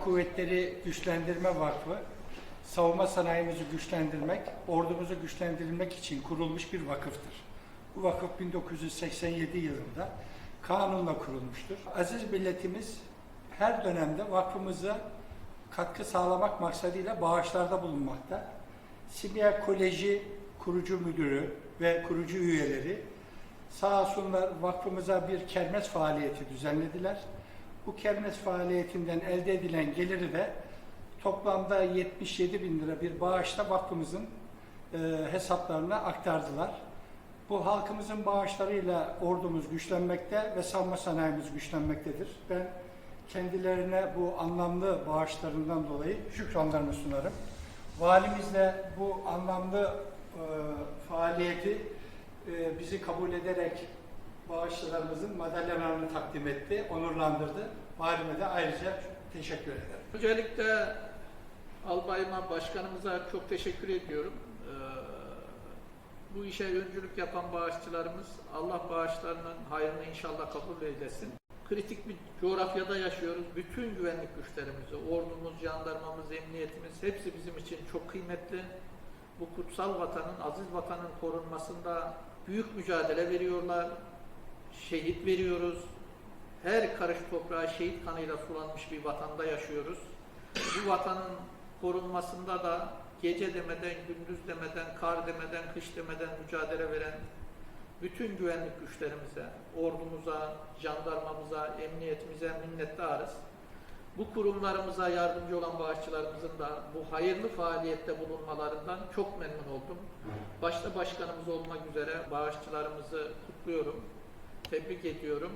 Kuvvetleri Güçlendirme Vakfı, savunma sanayimizi güçlendirmek, ordumuzu güçlendirmek için kurulmuş bir vakıftır. Bu vakıf 1987 yılında kanunla kurulmuştur. Aziz milletimiz her dönemde vakfımıza katkı sağlamak maksadıyla bağışlarda bulunmakta. Simya Koleji kurucu müdürü ve kurucu üyeleri sağ olsunlar vakfımıza bir kermes faaliyeti düzenlediler. Bu kermes faaliyetinden elde edilen geliri de toplamda 77 bin lira bir bağışla vakfımızın e, hesaplarına aktardılar. Bu halkımızın bağışlarıyla ordumuz güçlenmekte ve savunma sanayimiz güçlenmektedir. Ben kendilerine bu anlamlı bağışlarından dolayı şükranlarımı sunarım. Valimiz de bu anlamlı faaliyeti e, bizi kabul ederek bağışçılarımızın madalyalarını takdim etti, onurlandırdı. Valime de ayrıca teşekkür ederim. Öncelikle albayıma, başkanımıza çok teşekkür ediyorum. Ee, bu işe öncülük yapan bağışçılarımız Allah bağışlarının hayrını inşallah kabul eylesin. Kritik bir coğrafyada yaşıyoruz. Bütün güvenlik güçlerimizi, ordumuz, jandarmamız, emniyetimiz hepsi bizim için çok kıymetli. Bu kutsal vatanın, aziz vatanın korunmasında büyük mücadele veriyorlar. Şehit veriyoruz. Her karış toprağa şehit kanıyla sulanmış bir vatanda yaşıyoruz. Bu vatanın korunmasında da gece demeden, gündüz demeden, kar demeden, kış demeden mücadele veren bütün güvenlik güçlerimize, ordumuza, jandarmamıza, emniyetimize minnettarız. Bu kurumlarımıza yardımcı olan bağışçılarımızın da bu hayırlı faaliyette bulunmalarından çok memnun oldum. Başta başkanımız olmak üzere bağışçılarımızı kutluyorum, tebrik ediyorum.